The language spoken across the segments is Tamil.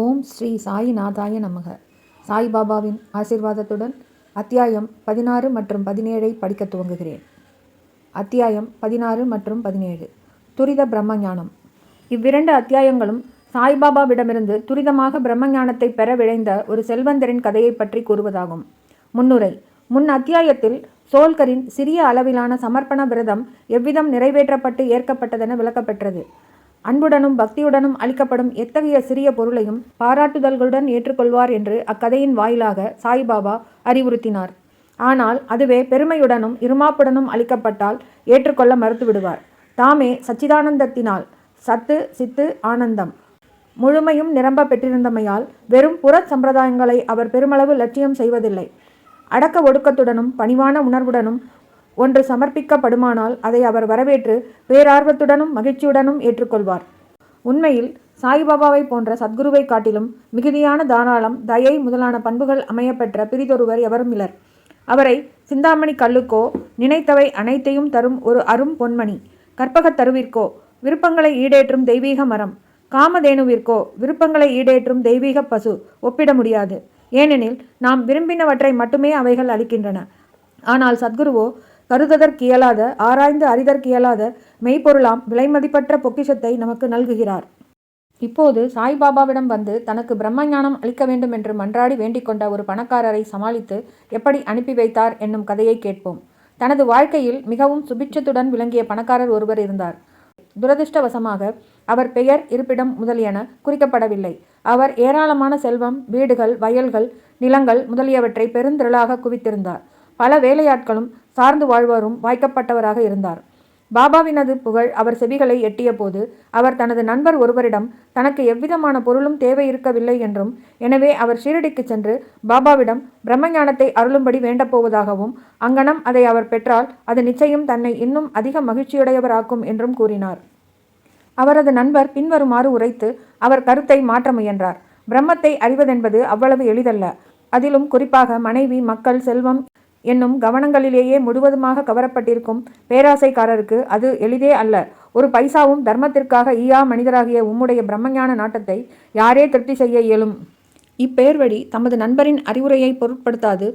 ஓம் ஸ்ரீ சாயிநாதாய நமக. சாய்பாபாவின் ஆசீர்வாதத்துடன் அத்தியாயம் பதினாறு மற்றும் பதினேழை படிக்க துவங்குகிறேன். அத்தியாயம் பதினாறு மற்றும் பதினேழு. துரித பிரம்மஞானம். இவ்விரண்டு அத்தியாயங்களும் சாய்பாபாவிடமிருந்து துரிதமாக பிரம்மஞானத்தை பெற விழைந்த ஒரு செல்வந்தரின் கதையை பற்றி கூறுவதாகும். முன்னுரை. முன் அத்தியாயத்தில் சோல்கரின் சிறிய அளவிலான சமர்ப்பண விரதம் எவ்விதம் நிறைவேற்றப்பட்டு ஏற்கப்பட்டதென விளக்கப்பெற்றது. அன்புடனும் பக்தியுடனும் அளிக்கப்படும் எத்தகைய சிறிய பொருளையும் பாராட்டுதல்களுடன் ஏற்றுக்கொள்வார் என்று அக்கதையின் வாயிலாக சாய்பாபா அறிவுறுத்தினார். ஆனால் அதுவே பெருமையுடனும் இருமாப்புடனும் அளிக்கப்பட்டால் ஏற்றுக்கொள்ள மறுத்துவிடுவார். தாமே சச்சிதானந்தத்தினால் சத்து சித்து ஆனந்தம் முழுமையும் நிரம்ப பெற்றிருந்தமையால் வெறும் புற சம்பிரதாயங்களை அவர் பெருமளவு லட்சியம் செய்வதில்லை. அடக்க ஒடுக்கத்துடனும் பணிவான உணர்வுடனும் ஒன்று சமர்ப்பிக்கப்படுமானால் அதை அவர் வரவேற்று பேரார்வத்துடனும் மகிழ்ச்சியுடனும் ஏற்றுக்கொள்வார். உண்மையில் சாய்பாபாவை போன்ற சத்குருவை காட்டிலும் மிகுதியான தாராளம் தயை முதலான பண்புகள் அமையப்பெற்ற பிரிதொருவர் எவரும் இலர். அவரை சிந்தாமணி கல்லுக்கோ நினைத்தவை அனைத்தையும் தரும் ஒரு அரும் பொன்மணி. கற்பகத் தருவிற்கோ விருப்பங்களை ஈடேற்றும் தெய்வீக மரம். காமதேனுவிற்கோ விருப்பங்களை ஈடேற்றும் தெய்வீக பசு ஒப்பிட முடியாது. ஏனெனில் நாம் விரும்பினவற்றை மட்டுமே அவைகள் அளிக்கின்றன. ஆனால் சத்குருவோ கருததற்கியலாத ஆராய்ந்து அறிதற்கியலாத மெய்ப்பொருளாம் விலைமதிப்பற்ற பொக்கிஷத்தை நமக்கு நல்குகிறார். இப்போது சாய்பாபாவிடம் வந்து தனக்கு பிரம்மஞானம் அளிக்க வேண்டும் என்று மன்றாடி வேண்டிக் கொண்ட ஒரு பணக்காரரை சமாளித்து எப்படி அனுப்பி வைத்தார் என்னும் கதையை கேட்போம். தனது வாழ்க்கையில் மிகவும் சுபிட்சத்துடன் விளங்கிய பணக்காரர் ஒருவர் இருந்தார். துரதிர்ஷ்டவசமாக அவர் பெயர் இருப்பிடம் முதலியன குறிக்கப்படவில்லை. அவர் ஏராளமான செல்வம் வீடுகள் வயல்கள் நிலங்கள் முதலியவற்றை பெருந்திரளாக குவித்திருந்தார். பல வேலையாட்களும் சார்ந்து வாழ்வோரும் வாய்க்கப்பட்டவராக இருந்தார். பாபாவினது புகழ் அவர் செவிகளை எட்டிய போது அவர் தனது நண்பர் ஒருவரிடம் தனக்கு எவ்விதமான பொருளும் தேவை இருக்கவில்லை என்றும் எனவே அவர் ஷீரடிக்கு சென்று பாபாவிடம் பிரம்மஞானத்தை அருளும்படி வேண்டப்போவதாகவும் அங்கனம் அதை அவர் பெற்றால் அது நிச்சயம் தன்னை இன்னும் அதிக மகிழ்ச்சியுடையவராக்கும் என்றும் கூறினார். அவரது நண்பர் பின்வருமாறு உரைத்து அவர் கருத்தை மாற்ற முயன்றார். பிரம்மத்தை அறிவதென்பது அவ்வளவு எளிதல்ல. அதிலும் குறிப்பாக மனைவி மக்கள் செல்வம் என்னும் கவனங்களிலேயே முழுவதுமாக கவரப்பட்டிருக்கும் பேராசைக்காரருக்கு அது எளிதே அல்ல. ஒரு பைசாவும் தர்மத்திற்காக ஈயா மனிதராகிய உம்முடைய பிரம்மஞான நாட்டத்தை யாரே திருப்தி செய்ய இயலும்? இப்பெயர்வழி தமது நண்பரின் அறிவுரையை பொருட்படுத்தாது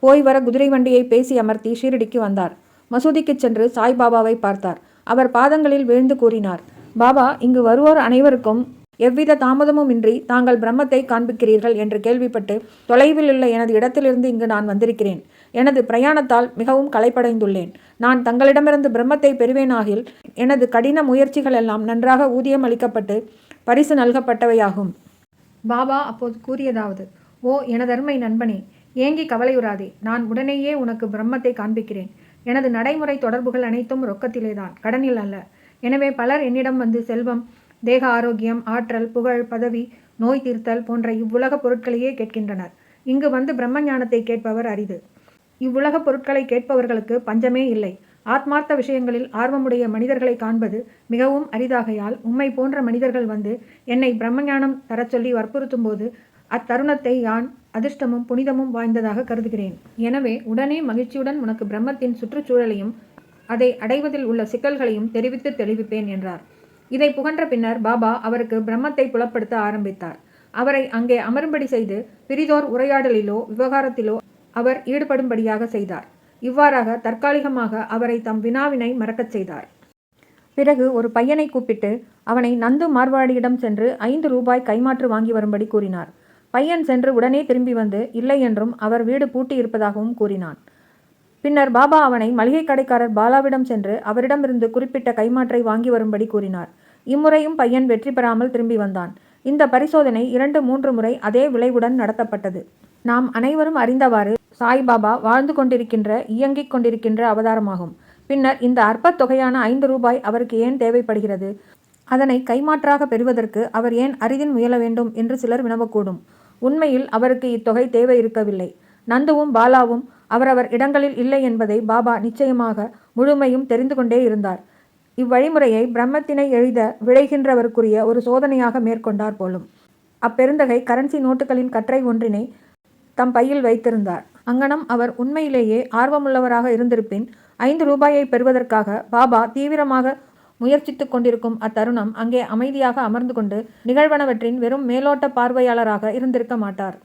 போய் வர குதிரை வண்டியை பேசி அமர்த்தி ஷீரடிக்கு வந்தார். மசூதிக்குச் சென்று சாய்பாபாவை பார்த்தார். அவர் பாதங்களில் விழுந்து கூறினார் பாபா இங்கு வருவோர் அனைவருக்கும் எவ்வித தாமதமும் இன்றி தாங்கள் பிரம்மத்தை காண்பிக்கிறீர்கள் என்று கேள்விப்பட்டு தொலைவில் உள்ள எனது இடத்திலிருந்து இங்கு நான் வந்திருக்கிறேன். எனது பிரயாணத்தால் மிகவும் களைப்படைந்துள்ளேன். நான் தங்களிடமிருந்து பிரம்மத்தை பெறுவேனாகில் எனது கடின முயற்சிகள் எல்லாம் நன்றாக ஊதியம் அளிக்கப்பட்டு பரிசு நல்கப்பட்டவையாகும். பாபா அப்போது கூறியதாவது ஓ எனதருமை நண்பனே ஏங்கி கவலையுறாதே. நான் உடனேயே உனக்கு பிரம்மத்தை காண்பிக்கிறேன். எனது நடைமுறை தொடர்புகள் அனைத்தும் ரொக்கத்திலேதான் கடனில் அல்ல. எனவே பலர் என்னிடம் வந்து செல்வம் தேக ஆரோக்கியம் ஆற்றல் புகழ் பதவி நோய் தீர்த்தல் போன்ற இவ்வுலக பொருட்களையே கேட்கின்றனர். இங்கு வந்து பிரம்ம ஞானத்தை கேட்பவர் அரிது. இவ்வுலக பொருட்களை கேட்பவர்களுக்கு பஞ்சமே இல்லை. ஆத்மார்த்த விஷயங்களில் ஆர்வமுடைய மனிதர்களை காண்பது மிகவும் அரிதாகையால் உம்மை போன்ற மனிதர்கள் வந்து என்னை பிரம்மஞானம் தரச் சொல்லி வற்புறுத்தும் போது அத்தருணத்தை யான் அதிர்ஷ்டமும் புனிதமும் வாய்ந்ததாக கருதுகிறேன். எனவே உடனே மகிழ்ச்சியுடன் உனக்கு பிரம்மத்தின் சுற்றுச்சூழலையும் அதை அடைவதில் உள்ள சிக்கல்களையும் தெரிவித்து தெளிவிப்பேன் என்றார். இதை புகன்ற பின்னர் பாபா அவருக்கு பிரம்மத்தை புலப்படுத்த ஆரம்பித்தார். அவரை அங்கே அமரும்படி செய்து பிரிதோர் உரையாடலிலோ விவகாரத்திலோ அவர் ஈடுபடும்படியாக செய்தார். இவ்வாறாக தற்காலிகமாக அவரை தம் வினாவினை மறக்கச் செய்தார். பிறகு ஒரு பையனை கூப்பிட்டு அவனை நந்து மார்வாடியிடம் சென்று ஐந்து ரூபாய் கைமாற்று வாங்கி வரும்படி கூறினார். பையன் சென்று உடனே திரும்பி வந்து இல்லை என்றும் அவர் வீடு பூட்டி இருப்பதாகவும் கூறினான். பின்னர் பாபா அவனை மளிகை கடைக்காரர் பாலாவிடம் சென்று அவரிடமிருந்து குறிப்பிட்ட கைமாற்றை வாங்கி வரும்படி கூறினார். இம்முறையும் பையன் வெற்றி பெறாமல் திரும்பி வந்தான். இந்த பரிசோதனை இரண்டு மூன்று முறை அதே விளைவுடன் நடத்தப்பட்டது. நாம் அனைவரும் அறிந்தவாறு சாய்பாபா வாழ்ந்து கொண்டிருக்கின்ற இயங்கிக் கொண்டிருக்கின்ற அவதாரமாகும். பின்னர் இந்த அற்பத் தொகையான ஐந்து ரூபாய் அவருக்கு ஏன் தேவைப்படுகிறது? அதனை கைமாற்றாக பெறுவதற்கு அவர் ஏன் அரிதின் முயல வேண்டும் என்று சிலர் வினவக்கூடும். உண்மையில் அவருக்கு இத்தொகை தேவை இருக்கவில்லை. நந்துவும் பாலாவும் அவரவர் இடங்களில் இல்லை என்பதை பாபா நிச்சயமாக முழுமையும் தெரிந்து கொண்டே இருந்தார். இவ்வழிமுறையை பிரம்மத்தினை எழுத விளைகின்றவருக்குரிய ஒரு சோதனையாக மேற்கொண்டார் போலும். அப்பெருந்தகை கரன்சி நோட்டுகளின் கற்றை ஒன்றினை தம் பையில் வைத்திருந்தார். அங்கனம் அவர் உண்மையிலேயே ஆர்வமுள்ளவராக இருந்திருப்பின் ஐந்து ரூபாயை பெறுவதற்காக பாபா தீவிரமாக முயற்சித்துக் கொண்டிருக்கும் அத்தருணம் அங்கே அமைதியாக அமர்ந்து கொண்டு நிகழ்வனவற்றின் வெறும் மேலோட்ட பார்வையாளராக இருந்திருக்க மாட்டார்.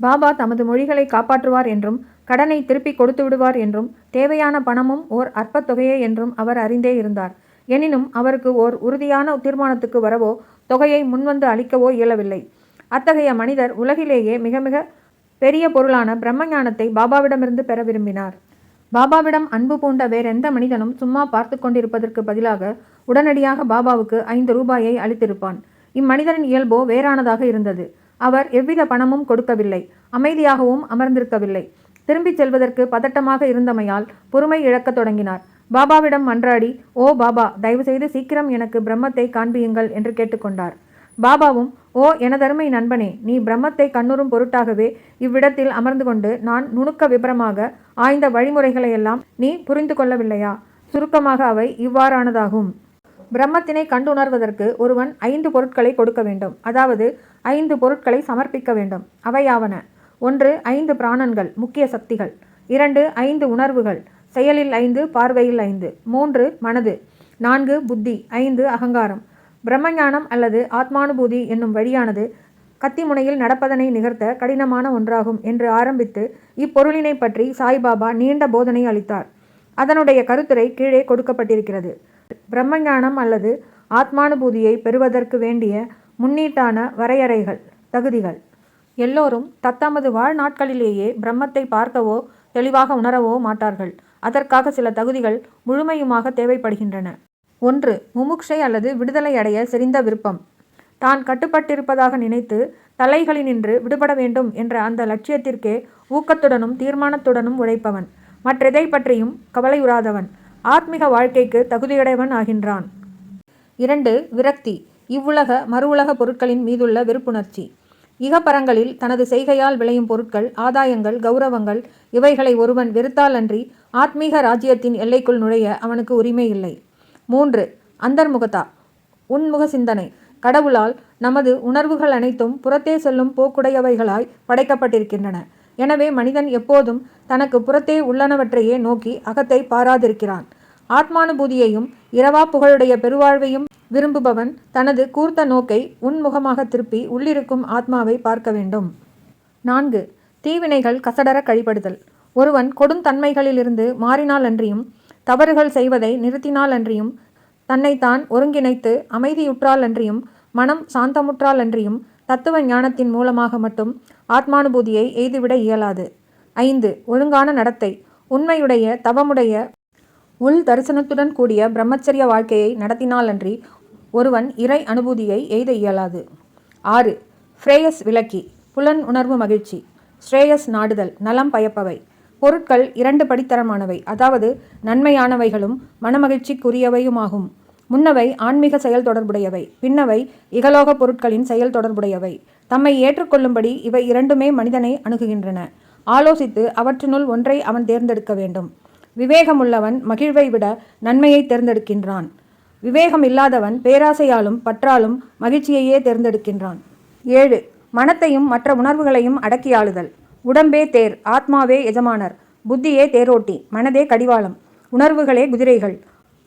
பாபா தமது மொழிகளை காப்பாற்றுவார் என்றும் கடனை திருப்பி கொடுத்து விடுவார் என்றும் தேவையான பணமும் ஓர் அற்பத்தொகையே என்றும் அவர் அறிந்தே இருந்தார். எனினும் அவருக்கு ஓர் உறுதியான தீர்மானத்துக்கு வரவோ தொகையை முன்வந்து அளிக்கவோ இயலவில்லை. அத்தகைய மனிதர் உலகிலேயே மிக மிக பெரிய பொருளான பிரம்மஞானத்தை பாபாவிடமிருந்து பெற விரும்பினார். பாபாவிடம் அன்பு பூண்ட வேறெந்த மனிதனும் சும்மா பார்த்து கொண்டிருப்பதற்கு பதிலாக உடனடியாக பாபாவுக்கு ஐந்து ரூபாயை அளித்திருப்பான். இம்மனிதரின் இயல்போ வேறானதாக இருந்தது. அவர் எவ்வித பணமும் கொடுக்கவில்லை. அமைதியாகவும் அமர்ந்திருக்கவில்லை. திரும்பிச் செல்வதற்கு பதட்டமாக இருந்தமையால் பொறுமை இழக்கத் தொடங்கினார். பாபாவிடம் மன்றாடி ஓ பாபா தயவுசெய்து சீக்கிரம் எனக்கு பிரம்மத்தை காண்பியுங்கள் என்று கேட்டுக்கொண்டார். பாபாவும் ஓ எனதருமை நண்பனே நீ பிரம்மத்தை கண்ணுறும் பொருட்டாகவே இவ்விடத்தில் அமர்ந்து கொண்டு நான் நுணுக்க விபரமாக ஆய்ந்த வழிமுறைகளையெல்லாம் நீ புரிந்து கொள்ளவில்லையா? சுருக்கமாக அவை இவ்வாறானதாகும். பிரம்மத்தினை கண்டுணர்வதற்கு ஒருவன் ஐந்து பொருட்களை கொடுக்க வேண்டும். அதாவது ஐந்து பொருட்களை சமர்ப்பிக்க வேண்டும். அவையாவன ஒன்று ஐந்து பிராணன்கள் முக்கிய சக்திகள். இரண்டு ஐந்து உணர்வுகள் செயலில் ஐந்து பார்வையில் ஐந்து. மூன்று மனது. நான்கு புத்தி. ஐந்து அகங்காரம். பிரம்மஞானம் அல்லது ஆத்மானுபூதி என்னும் வழியானது கத்திமுனையில் நடப்பதனை நிகழ்த்த கடினமான ஒன்றாகும் என்று ஆரம்பித்து இப்பொருளினை பற்றி சாய்பாபா நீண்ட போதனை அளித்தார். அதனுடைய கருத்துரை கீழே கொடுக்கப்பட்டிருக்கிறது. பிரம்மஞானம் அல்லது ஆத்மானுபூதியை பெறுவதற்கு வேண்டிய முன்னீட்டான வரையறைகள் தகுதிகள். எல்லோரும் தத்தமது வாழ்நாட்களிலேயே பிரம்மத்தை பார்க்கவோ தெளிவாக உணரவோ மாட்டார்கள். அதற்காக சில தகுதிகள் முழுமையுமாக தேவைப்படுகின்றன. ஒன்று முமுக்ஷை அல்லது விடுதலை அடைய செறிந்த விருப்பம். தான் கட்டுப்பட்டிருப்பதாக நினைத்து தலைகளினின்று விடுபட வேண்டும் என்ற அந்த லட்சியத்திற்கே ஊக்கத்துடனும் தீர்மானத்துடனும் உழைப்பவன். மற்றெதை பற்றியும் கவலையுறாதவன் ஆத்மிக வாழ்க்கைக்கு தகுதியுடையவன் ஆகின்றான். இரண்டு விரக்தி. இவ்வுலக மறு உலக பொருட்களின் மீதுள்ள வெறுப்புணர்ச்சி. இகப்பரங்களில் தனது செய்கையால் விளையும் பொருட்கள் ஆதாயங்கள் கௌரவங்கள் இவைகளை ஒருவன் வெறுத்தாலன்றி ஆத்மீக ராஜ்யத்தின் எல்லைக்குள் நுழைய அவனுக்கு உரிமை இல்லை. மூன்று அந்தர்முகதா உன்முக சிந்தனை. கடவுளால் நமது உணர்வுகள் அனைத்தும் புறத்தே செல்லும் போக்குடையவைகளாய் படைக்கப்பட்டிருக்கின்றன. எனவே மனிதன் எப்போதும் தனக்கு புறத்தே உள்ளனவற்றையே நோக்கி அகத்தை பாராதிருக்கிறான். ஆத்மானுபூதியையும் இரவா புகழுடைய பெருவாழ்வையும் விரும்புபவன் தனது கூர்த்த நோக்கை உன்முகமாக திருப்பி உள்ளிருக்கும் ஆத்மாவை பார்க்க வேண்டும். நான்கு தீவினைகள் கசடர கழிப்படுதல் ஒருவன் கொடுந்தன்மைகளிலிருந்து மாறினால் அன்றியும் தவறுகள் செய்வதை நிறுத்தினால் அன்றியும் தன்னைத்தான் ஒருங்கிணைத்து அமைதியுற்றால் அன்றியும் மனம் சாந்தமுற்றால் அன்றியும் தத்துவ ஞானத்தின் மூலமாக மட்டும் ஆத்மானுபூதியை எய்துவிட இயலாது. ஐந்து ஒழுங்கான நடத்தை. உண்மையுடைய தவமுடைய உள் தரிசனத்துடன் கூடிய பிரம்மச்சரிய வாழ்க்கையை நடத்தினாலன்றி ஒருவன் இறை அனுபூதியை எய்த இயலாது. ஆறு ஃப்ரேயஸ் விளக்கி புலன் உணர்வு மகிழ்ச்சி. ஸ்ரேயஸ் நாடுதல் நலம் பயப்பவை. பொருட்கள் இரண்டு படித்தரமானவை அதாவது நன்மையானவைகளும் மனமகிழ்ச்சிக்குரியவையுமாகும். முன்னவை ஆன்மீக செயல் தொடர்புடையவை பின்னவை இகலோக பொருட்களின் செயல் தொடர்புடையவை. தம்மை ஏற்றுக்கொள்ளும்படி இவை இரண்டுமே மனிதனை அணுகுகின்றன. ஆலோசித்து அவற்றினுள் ஒன்றை அவன் தேர்ந்தெடுக்க வேண்டும். விவேகமுள்ளவன் மகிழ்வை விட நன்மையை தேர்ந்தெடுக்கின்றான். விவேகம் இல்லாதவன் பேராசையாலும் பற்றாலும் மகிழ்ச்சியையே தேர்ந்தெடுக்கின்றான். ஏழு மனத்தையும் மற்ற உணர்வுகளையும் அடக்கியாளுதல் உடம்பே தேர் ஆத்மாவே எஜமானர். புத்தியே தேரோட்டி மனதே கடிவாளம். உணர்வுகளே குதிரைகள்.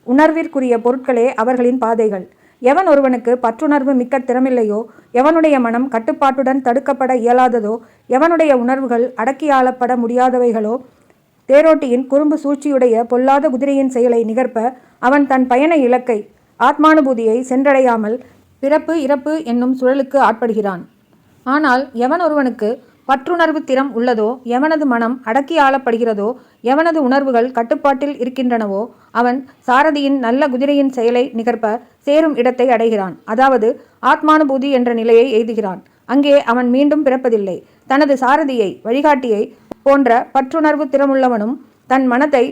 உணர்விற்குரிய பொருட்களே அவர்களின் பாதைகள். எவன் ஒருவனுக்கு பற்றுணர்வு மிக்க திறமில்லையோ எவனுடைய மனம் கட்டுப்பாட்டுடன் தடுக்கப்பட இயலாததோ எவனுடைய உணர்வுகள் அடக்கியாளப்பட முடியாதவைகளோ தேரோட்டியின் குறும்பு சூழ்ச்சியுடைய பொல்லாத குதிரையின் செயலை நிகர்ப்ப அவன் தன் பயண இலக்கை ஆத்மானுபூதியை சென்றடையாமல் பிறப்பு இறப்பு என்னும் சுழலுக்கு ஆட்படுகிறான். ஆனால் எவன் ஒருவனுக்கு பற்றுணர்வு திறம் உள்ளதோ எவனது மனம் அடக்கி ஆளப்படுகிறதோ எவனது உணர்வுகள் கட்டுப்பாட்டில் இருக்கின்றனவோ அவன் சாரதியின் நல்ல குதிரையின் செயலை நிகர்ப்ப சேரும் இடத்தை அடைகிறான். அதாவது ஆத்மானுபூதி என்ற நிலையை எய்துகிறான். அங்கே அவன் மீண்டும் பிறப்பதில்லை. தனது சாரதியை வழிகாட்டியை போன்ற பற்றுணர்வு திறமுள்ளவனும் தன் மனத்தை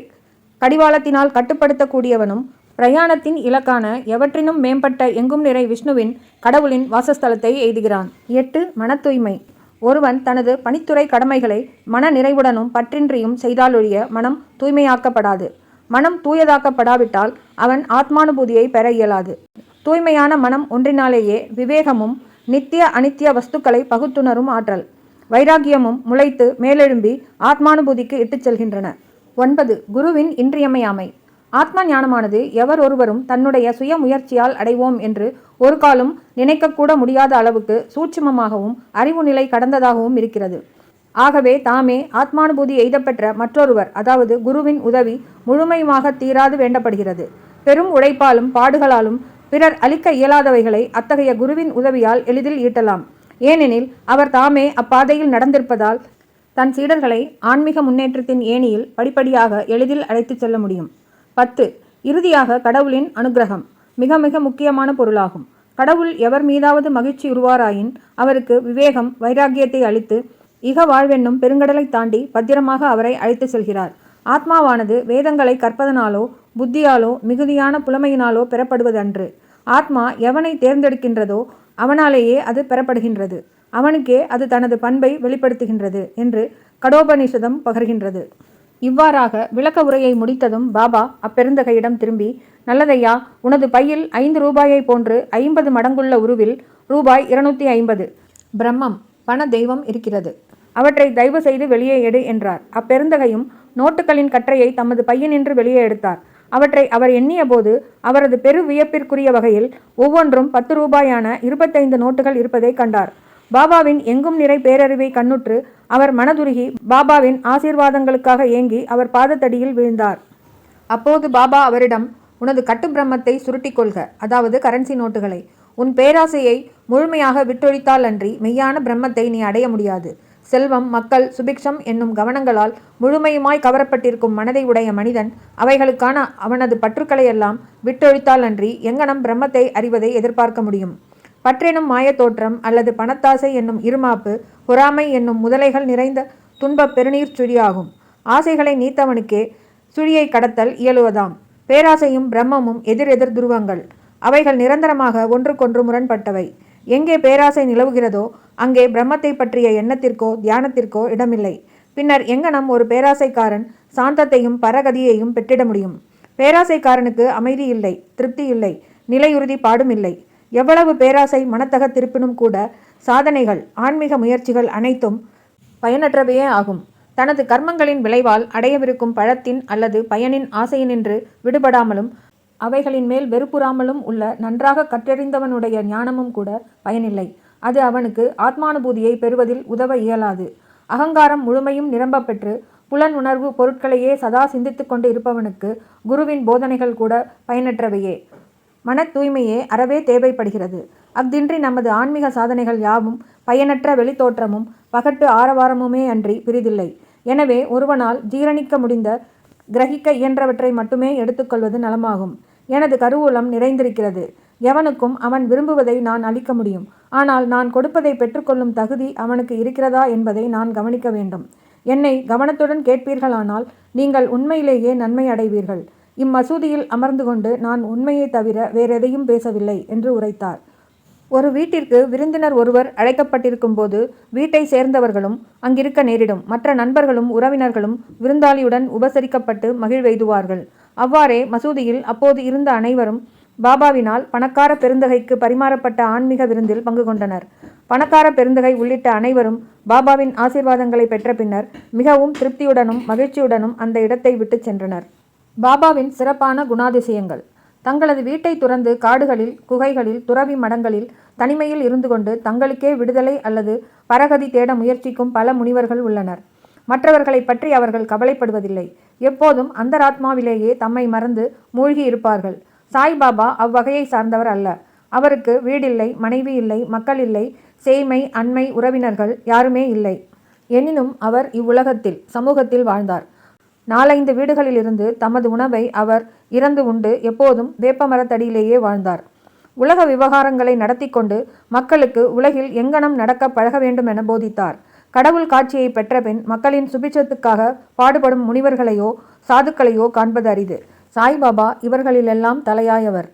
கடிவாளத்தினால் கட்டுப்படுத்தக்கூடியவனும் பிரயாணத்தின் இலக்கான எவற்றினும் மேம்பட்ட எங்கும் நிறை விஷ்ணுவின் கடவுளின் வாசஸ்தலத்தை எய்துகிறான். எட்டு மன தூய்மை ஒருவன் தனது பணித்துறை கடமைகளை மன நிறைவுடனும் பற்றின்றியும் செய்தாலொழிய மனம் தூய்மையாக்கப்படாது. மனம் தூயதாக்கப்படாவிட்டால் அவன் ஆத்மானுபூதியை பெற இயலாது. தூய்மையான மனம் ஒன்றினாலேயே விவேகமும் நித்திய அனித்திய வஸ்துக்களை பகுத்துணரும் ஆற்றல். வைராகியமும் முளைத்து மேலெழும்பி ஆத்மானுபூதிக்கு இட்டுச் செல்கின்றன. ஒன்பது குருவின் இன்றியமையாமை. ஆத்ம ஞானமானது எவர் ஒருவரும் தன்னுடைய சுய முயற்சியால் அடைவோம் என்று ஒரு காலம் நினைக்கக்கூட முடியாத அளவுக்கு சூட்சுமமாகவும் அறிவு நிலை கடந்ததாகவும் இருக்கிறது. ஆகவே தாமே ஆத்மானுபூதி எய்தப்பெற்ற மற்றொருவர் அதாவது குருவின் உதவி முழுமையுமாக தீராது வேண்டப்படுகிறது. பெரும் உழைப்பாலும் பாடுகளாலும் பிறர் அளிக்க இயலாதவைகளை அத்தகைய குருவின் உதவியால் எளிதில் ஈட்டலாம். ஏனெனில் அவர் தாமே அப்பாதையில் நடந்திருப்பதால் தன் சீடர்களை ஆன்மீக முன்னேற்றத்தின் ஏணியில் படிப்படியாக எளிதில் அழைத்துச் செல்ல முடியும். பத்து இறுதியாக கடவுளின் அனுக்கிரகம் மிக மிக முக்கியமான பொருளாகும். கடவுள் எவர் மீதாவது மகிழ்ச்சி உருவாராயின் அவருக்கு விவேகம் வைராக்கியத்தை அளித்து இக வாழ்வென்னும் பெருங்கடலை தாண்டி பத்திரமாக அவரை அழைத்து செல்கிறார். ஆத்மாவானது வேதங்களை கற்பதனாலோ புத்தியாலோ மிகுதியான புலமையினாலோ பெறப்படுவதன்று. ஆத்மா எவனை தேர்ந்தெடுக்கின்றதோ அவனாலேயே அது பெறப்படுகின்றது. அவனுக்கே அது தனது பண்பை வெளிப்படுத்துகின்றது என்று கடோபனிஷதம் பகர்கின்றது. இவ்வாறாக விளக்க உரையை முடித்ததும் பாபா அப்பெருந்தகையிடம் திரும்பி நல்லதையா உனது பையில் ஐந்து ரூபாயை போன்று ஐம்பது மடங்குள்ள உருவில் ரூபாய் இருநூத்தி ஐம்பது. பிரம்மம் பண தெய்வம் இருக்கிறது. அவற்றை தயவு செய்து வெளியே எடு என்றார். அப்பெருந்தகையும் நோட்டுகளின் கற்றையை தமது பையனின்று வெளியே எடுத்தார். அவற்றை அவர் எண்ணிய போது அவரது பெரு வியப்பிற்குரிய வகையில் ஒவ்வொன்றும் பத்து ரூபாயான இருபத்தைந்து நோட்டுகள் இருப்பதை கண்டார். பாபாவின் எங்கும் நிறை பேரறிவை கண்ணுற்று அவர் மனதுருகி பாபாவின் ஆசீர்வாதங்களுக்காக ஏங்கி அவர் பாதத்தடியில் விழுந்தார். அப்போது பாபா அவரிடம் உனது கட்டு பிரம்மத்தை சுருட்டிக் கொள்க அதாவது கரன்சி நோட்டுகளை. உன் பேராசையை முழுமையாக விட்டொழித்தால் அன்றி மெய்யான பிரம்மத்தை நீ அடைய முடியாது. செல்வம் மக்கள் சுபிக்ஷம் என்னும் கவனங்களால் முழுமையுமாய் கவரப்பட்டிருக்கும் மனதை உடைய மனிதன் அவைகளுக்கான அவனது பற்றுக்களையெல்லாம் விட்டொழித்தால் அன்றி எங்கனம் பிரம்மத்தை அறிவதை எதிர்பார்க்க முடியும். பற்றெனும் மாயத்தோற்றம் அல்லது பணத்தாசை என்னும் இருமாப்பு பொறாமை என்னும் முதலைகள் நிறைந்த துன்பப் பெருநீர் சுழியாகும். ஆசைகளை நீத்தவனுக்கே சுழியை கடத்தல் இயலுவதாம். பேராசையும் பிரம்மமும் எதிர் எதிர் துருவங்கள். அவைகள் நிரந்தரமாக ஒன்றுக்கொன்று முரண்பட்டவை. எங்கே பேராசை நிலவுகிறதோ அங்கே பிரம்மத்தை பற்றிய எண்ணத்திற்கோ தியானத்திற்கோ இடமில்லை. பின்னர் எங்கனம் ஒரு பேராசைக்காரன் சாந்தத்தையும் பரகதியையும் பெற்றிட முடியும். பேராசைக்காரனுக்கு அமைதி இல்லை திருப்தி இல்லை நிலையுறுதி பாடும் இல்லை எவ்வளவு பேராசை மனத்தக திருப்பினும் கூட சாதனைகள் ஆன்மீக முயற்சிகள் அனைத்தும் பயனற்றவையே ஆகும். தனது கர்மங்களின் விளைவால் அடையவிருக்கும் பழத்தின் அல்லது பயனின் ஆசையினின்று விடுபடாமலும் அவைகளின் மேல் வெறுப்புறாமலும் உள்ள நன்றாக கற்றறிந்தவனுடைய ஞானமும் கூட பயனில்லை. அது அவனுக்கு ஆத்மானுபூதியை பெறுவதில் உதவ இயலாது. அகங்காரம் முழுமையும் நிரம்பப்பெற்று புலன் உணர்வு பொருட்களையே சதா சிந்தித்துக் கொண்டு இருப்பவனுக்கு குருவின் போதனைகள் கூட பயனற்றவையே. மன தூய்மையே அறவே தேவைப்படுகிறது. அஃதின்றி நமது ஆன்மீக சாதனைகள் யாவும் பயனற்ற வெளித்தோற்றமும் பகட்டு ஆரவாரமுமே அன்றி பிரிதில்லை. எனவே ஒருவனால் ஜீரணிக்க முடிந்த கிரகிக்க இயன்றவற்றை மட்டுமே எடுத்துக்கொள்வது நலமாகும். எனது கருவூலம் நிறைந்திருக்கிறது. எவனுக்கும் அவன் விரும்புவதை நான் அளிக்க முடியும். ஆனால் நான் கொடுப்பதை பெற்றுக்கொள்ளும் தகுதி அவனுக்கு இருக்கிறதா என்பதை நான் கவனிக்க வேண்டும். என்னை கவனத்துடன் கேட்பீர்களானால் நீங்கள் உண்மையிலேயே நன்மை அடைவீர்கள். இம்மசூதியில் அமர்ந்து கொண்டு நான் உண்மையை தவிர வேறெதையும் பேசவில்லை என்று உரைத்தார். ஒரு வீட்டிற்கு விருந்தினர் ஒருவர் அழைக்கப்பட்டிருக்கும் போது வீட்டை சேர்ந்தவர்களும் அங்கிருக்க நேரிடும் மற்ற நண்பர்களும் உறவினர்களும் விருந்தாளியுடன் உபசரிக்கப்பட்டு மகிழ்வெய்துவார்கள் அவ்வாறே மசூதியில் அப்போது இருந்த அனைவரும் பாபாவினால் பணக்கார பெருந்தகைக்கு பரிமாறப்பட்ட ஆன்மீக விருந்தில் பங்கு கொண்டனர். பணக்கார பெருந்தகை உள்ளிட்ட அனைவரும் பாபாவின் ஆசீர்வாதங்களை பெற்ற பின்னர் மிகவும் திருப்தியுடனும் மகிழ்ச்சியுடனும் அந்த இடத்தை விட்டுச் சென்றனர். பாபாவின் சிறப்பான குணாதிசயங்கள். தங்களது வீட்டை துறந்து காடுகளில் குகைகளில் துறவி மடங்களில் தனிமையில் இருந்து கொண்டு தங்களுக்கே விடுதலை அல்லது பரகதி தேட முயற்சிக்கும் பல முனிவர்கள் உள்ளனர். மற்றவர்களை பற்றி அவர்கள் கவலைப்படுவதில்லை. எப்போதும் அந்தராத்மாவிலேயே தம்மை மறந்து மூழ்கி இருப்பார்கள் சாய்பாபா அவ்வகையை சார்ந்தவர் அல்ல. அவருக்கு வீடில்லை மனைவி இல்லை மக்கள் இல்லை சேய்மை அண்மை உறவினர்கள் யாருமே இல்லை. எனினும் அவர் இவ்வுலகத்தில் சமூகத்தில் வாழ்ந்தார். நாலைந்து வீடுகளிலிருந்து தமது உணவை அவர் இறந்து உண்டு எப்போதும் வேப்பமரத்தடியிலேயே வாழ்ந்தார். உலக விவகாரங்களை நடத்தி கொண்டு மக்களுக்கு உலகில் எங்கனம் நடக்க பழக வேண்டும் என போதித்தார். கடவுள் காட்சியை பெற்ற பின் மக்களின் சுபிச்சத்துக்காக பாடுபடும் முனிவர்களையோ சாதுக்களையோ காண்பது அரிது. சாய்பாபா இவர்களிலெல்லாம் தலையாயவர்.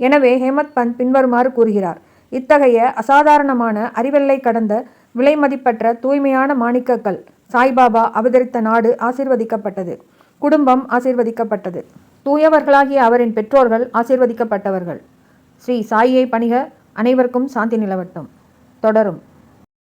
எனவே ஹேமத் பந்த் பின்வருமாறு கூறுகிறார் இத்தகைய அசாதாரணமான அறிவெல்லை கடந்த விலைமதிப்பற்ற தூய்மையான மாணிக்கக்கல் சாய்பாபா அவதரித்த நாடு ஆசிர்வதிக்கப்பட்டது குடும்பம் ஆசீர்வதிக்கப்பட்டது தூயவர்களாகிய அவரின் பெற்றோர்கள் ஆசிர்வதிக்கப்பட்டவர்கள். ஸ்ரீ சாயியை பணிக அனைவருக்கும் சாந்தி நிலவட்டும். தொடரும்.